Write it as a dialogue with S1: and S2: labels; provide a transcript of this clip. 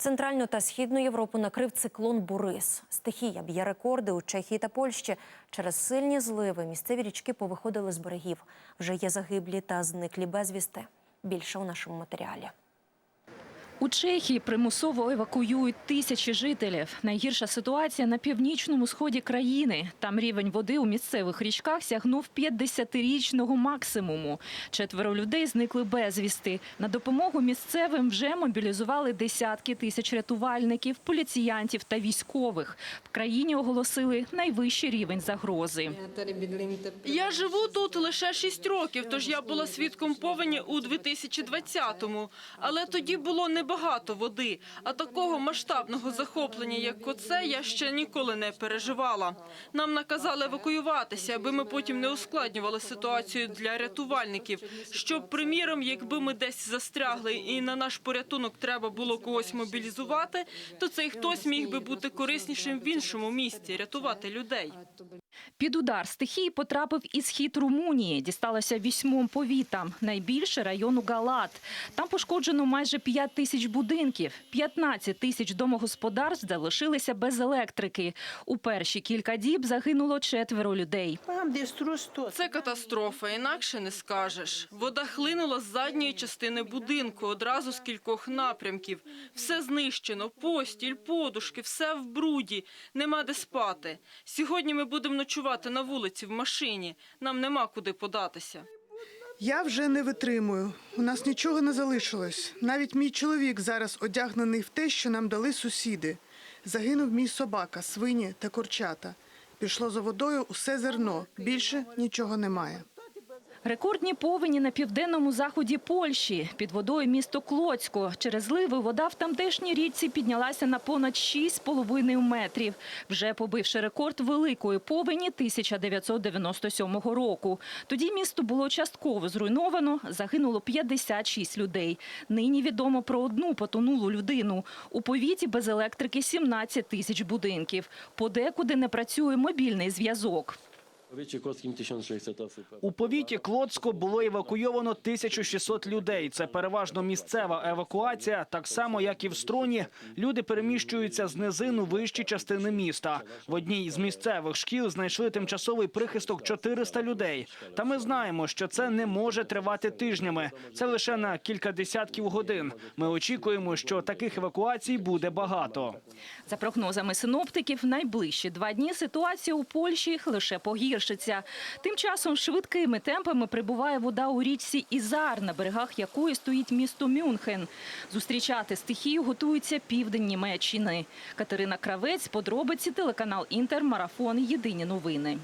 S1: Центральну та східну Європу накрив циклон Борис. Стихія б'є рекорди у Чехії та Польщі. Через сильні зливи місцеві річки повиходили з берегів. Вже є загиблі та зниклі безвісти. Більше у нашому матеріалі.
S2: У Чехії примусово евакуюють тисячі жителів. Найгірша ситуація на північному сході країни. Там рівень води у місцевих річках сягнув 50-річного максимуму. Четверо людей зникли безвісти. На допомогу місцевим вже мобілізували десятки тисяч рятувальників, поліціянтів та військових. В країні оголосили найвищий рівень загрози.
S3: Я живу тут лише 6 років, тож я була свідком повені у 2020-му. Але тоді було небагато води, а такого масштабного захоплення, як оце, я ще ніколи не переживала. Нам наказали евакуюватися, аби ми потім не ускладнювали ситуацію для рятувальників. Щоб, приміром, якби ми десь застрягли і на наш порятунок треба було когось мобілізувати, то цей хтось міг би бути кориснішим в іншому місті, рятувати людей.
S2: Під удар стихії потрапив і схід Румунії. Дісталося вісьмом повітам. Найбільше району Галат. Там пошкоджено майже 5 тисяч будинків. 15 тисяч домогосподарств залишилися без електрики. У перші кілька діб загинуло четверо людей.
S3: Це катастрофа, інакше не скажеш. Вода хлинула з задньої частини будинку, одразу з кількох напрямків. Все знищено, постіль, подушки, все в бруді, нема де спати. Сьогодні ми будемо ночувати на вулиці в машині. Нам нема куди податися.
S4: Я вже не витримую. У нас нічого не залишилось. Навіть мій чоловік зараз одягнений в те, що нам дали сусіди. Загинув мій собака, свині та курчата. Пішло за водою усе зерно. Більше нічого немає.
S2: Рекордні повені на південному заході Польщі. Під водою місто Клоцько. Через зливи вода в тамтешній річці піднялася на понад 6,5 метрів, вже побивши рекорд великої повені 1997 року. Тоді місто було частково зруйновано, загинуло 56 людей. Нині відомо про одну потонулу людину. У повіті без електрики 17 тисяч будинків. Подекуди не працює мобільний зв'язок.
S5: W powiecie kłodzkim 1600 osób.
S6: У повіті Клоцько було евакуйовано 1600 людей. Це переважно місцева евакуація, так само як і в Струні. Люди переміщуються з низину вищі частини міста. В одній з місцевих шкіл знайшли тимчасовий прихисток 400 людей. Та ми знаємо, що це не може тривати тижнями. Це лише на кілька десятків годин. Ми очікуємо, що таких евакуацій буде багато.
S2: За прогнозами синоптиків, найближчі два дні ситуація у Польщі лише погіршиться. Тим часом швидкими темпами прибуває вода у річці Ізар, на берегах якої стоїть місто Мюнхен. Зустрічати стихію готується південь Німеччини. Катерина Кравець, подробиці, телеканал Інтер, Марафон, Єдині новини.